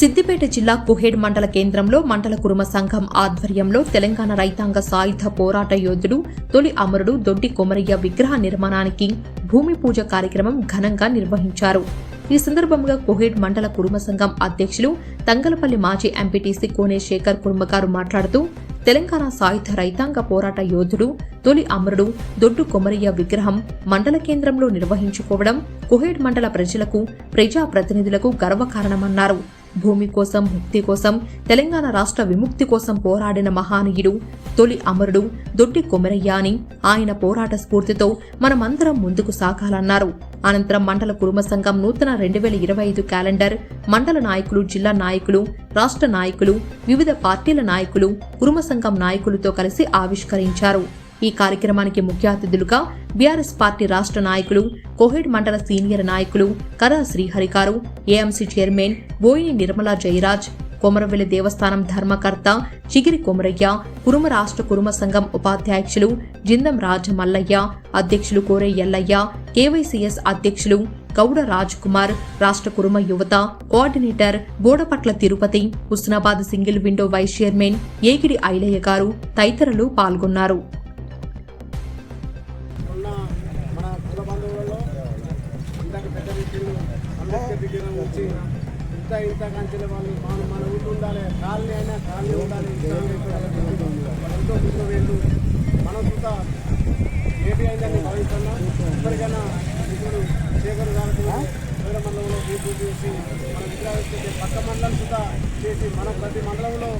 సిద్దిపేట జిల్లా కుహేడ్ మండల కేంద్రంలో మండల కురుమ సంఘం ఆధ్వర్యంలో తెలంగాణ రైతాంగ సాయుధ పోరాట యోధుడు తొలి అమరుడు దొడ్డి కొమరయ్య విగ్రహ నిర్మాణానికి భూమి పూజ కార్యక్రమం ఘనంగా నిర్వహించారు. ఈ సందర్భంగా కుహేడ్ మండల కురుమ సంఘం అధ్యక్షులు తంగలపల్లి మాజీ ఎంపీటీసీ కోనే శేఖర్ మాట్లాడుతూ తెలంగాణ సాయుధ రైతాంగ పోరాట యోధుడు తొలి అమరుడు దొడ్డు కొమరయ్య విగ్రహం మండల కేంద్రంలో నిర్వహించుకోవడం కుహేడ్ మండల ప్రజలకు ప్రజా ప్రతినిధులకు గర్వకారణమన్నారు. భూమి కోసం ముక్తి కోసం తెలంగాణ రాష్ట్ర విముక్తి కోసం పోరాడిన మహానీయుడు తొలి అమరుడు దొడ్డి కొమరయ్య అని ఆయన పోరాట స్ఫూర్తితో మనమందరం ముందుకు సాగాలన్నారు. అనంతరం మండల కురుమ సంఘం నూతన రెండు వేల ఇరవై ఐదు క్యాలెండర్ మండల నాయకులు జిల్లా నాయకులు రాష్ట్ర నాయకులు వివిధ పార్టీల నాయకులు కురుమ సంఘం నాయకులతో కలిసి ఆవిష్కరించారు. ఈ కార్యక్రమానికి ముఖ్య అతిథులుగా బీఆర్ఎస్ పార్టీ రాష్ట్ర నాయకులు కోహెడ్ మండల సీనియర్ నాయకులు కరా శ్రీహరికారు ఏఎంసీ చైర్మన్ బోయిని నిర్మలా జయరాజ్ కొమరవెల్లి దేవస్థానం ధర్మకర్త చిగిరి కొమరయ్య కురుమ రాష్ట్ర కురుమ సంఘం ఉపాధ్యక్షులు జిందం రాజ మల్లయ్య అధ్యక్షులు కోరే ఎల్లయ్య కేవైసీఎస్ అధ్యక్షులు గౌడ రాజ్ కుమార్ రాష్ట్ర కురుమ యువత coordinator Bodapatla Tirupati Husnabad single window vice chairman Egidi Ailaiah గారు తదితరులు పాల్గొన్నారు. అంబేద్కర్ దగ్గర వచ్చి ఇంత ఇంత కంచెల వాళ్ళు మనం మన ఊళ్ళు ఉండాలి కాలనీ అయినా కాలనీ ఉండాలి ఎంతో ముందు వెళ్ళు మనం చూత ఏపీ అయిందని భావిస్తున్నా ఇప్పటికైనా ఇప్పుడు శేఖర్ గారు వేరే మండలంలో పూర్తి చేసి మన విగ్రహం పక్క మండలం చూత చేసి మన ప్రతి మండలంలో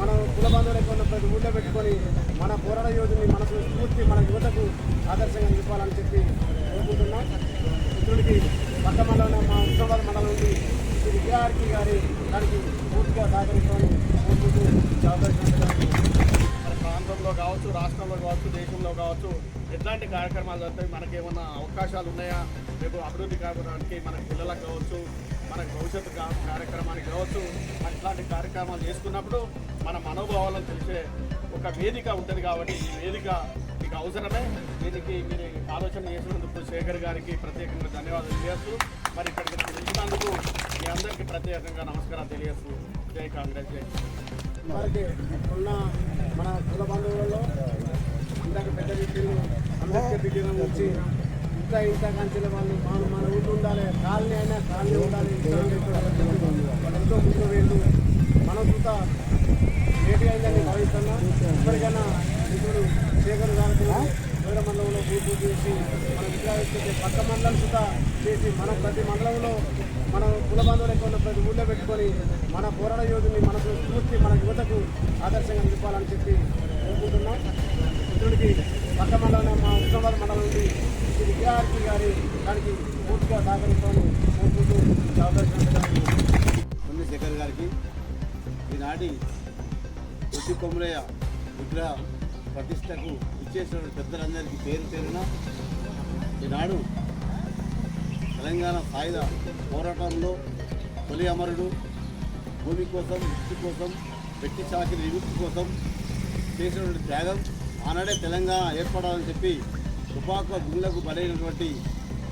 మన కుల బంధువులకు ఉన్న ప్రతి ఊళ్ళో పెట్టుకొని మన పోరాట యోధుని మనకు స్ఫూర్తి మన యువతకు ఆదర్శంగా నిలపాలని చెప్పి కోరుకుంటున్నాం. మిత్రుడికి పక్క మండలం మా ఉస్మాబాద్ మండలం నుండి శ్రీ విద్యార్థి గారి దానికి పూర్తిగా సహకరించాలని కోరుకుంటూ మన ప్రాంతంలో కావచ్చు రాష్ట్రంలో కావచ్చు దేశంలో కావచ్చు ఎట్లాంటి కార్యక్రమాలు జరుగుతాయి మనకి ఏమన్నా అవకాశాలు ఉన్నాయా? రేపు అభివృద్ధి కావడానికి మన పిల్లలకు కావచ్చు మన భవిష్యత్తు కార్యక్రమానికి కావచ్చు అట్లాంటి కార్యక్రమాలు చేసుకున్నప్పుడు మన మనోభావాలను తెలిసే ఒక వేదిక ఉంటుంది కాబట్టి ఈ వేదిక దీనికి అవసరమే. దీనికి మీరు ఆలోచన చేసినందుకు శేఖర్ గారికి ప్రత్యేకంగా ధన్యవాదాలు చేస్తూ మరి ఇక్కడికి పిలిచినందుకు మీ అందరికీ ప్రత్యేకంగా నమస్కారాలు తెలియజేస్తూ జై కాంగ్రెస్ జై మరి ఉన్న మన కుల బంధువులలో ఇంతకు పెద్ద వ్యక్తులు అందరికీ విగ్రహం వచ్చి ఇంత ఇంత కంచెల వాళ్ళు మన మన ఊళ్ళు ఉండాలి కాలనీ అయినా కాలనీ ఉండాలి ఎంతో ముందు వెళ్ళు మనం చూత ఏటి అయిందని భావిస్తున్నా ఇప్పటికైనా ఇప్పుడు శేఖర్ గారికి వేరే మండలంలో పూర్తి చేసి మన విగ్రహం పక్క మండలం చూత చేసి మన ప్రతి మండలంలో మన కుల బంధువులు ప్రతి ఊళ్ళో పెట్టుకొని మన పోరాట యోధుని మనకు స్ఫూర్తి మన యువతకు ఆదర్శంగా నిలపాలని చెప్పి కోరుకుంటున్నాం మిత్రుడికి పక్క మండలం మా ఉస్మాబాద్ మండలం నుండి శ్రీ విద్యార్థి గారి దానికి పూర్తిగా సహకరిస్తామని కోరుకుంటూ అవకాశం శేఖర్ గారికి ఈనాటి కొద్ది కొమరయ్య విగ్రహ ప్రతిష్టకు ఇచ్చేసిన పెద్దలందరికీ పేరు పేరున ఈనాడు తెలంగాణ సాయుధ పోరాటంలో తొలి అమరుడు భూమి కోసం ముక్తి కోసం వ్యక్తి చాకిరి విముక్తి కోసం చేసినటువంటి త్యాగం ఆనాడే తెలంగాణ ఏర్పడాలని చెప్పి తుపాకుల గుండెలకు బలైనటువంటి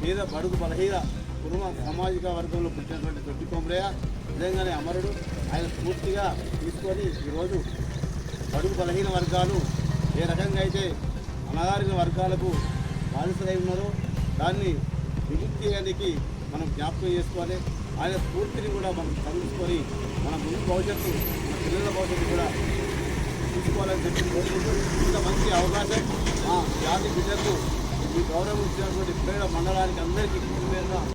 పేద బడుగు బలహీన కుటుంబ సామాజిక వర్గంలో పుట్టినటువంటి దొడ్డి కొమరయ్య నిజంగానే అమరుడు. ఆయన పూర్తిగా తీసుకొని ఈరోజు బడుగు బలహీన వర్గాలు ఏ రకంగా అయితే అణగారిన వర్గాలకు బానిసలై ఉన్నారో దాన్ని విముక్తి మనం జ్ఞాపకం చేసుకోవాలి. ఆయన స్ఫూర్తిని కూడా మనం చదువుకొని మన ముందు భవిష్యత్తు మన పిల్లల భవిష్యత్తు కూడా తీసుకోవాలని చెప్పి కోరుకుంటూ ఇంత మంచి అవకాశం మా జాతి బిడ్డకు ఈ గౌరవం ఇచ్చినటువంటి పేద మండలానికి అందరికీ పేరున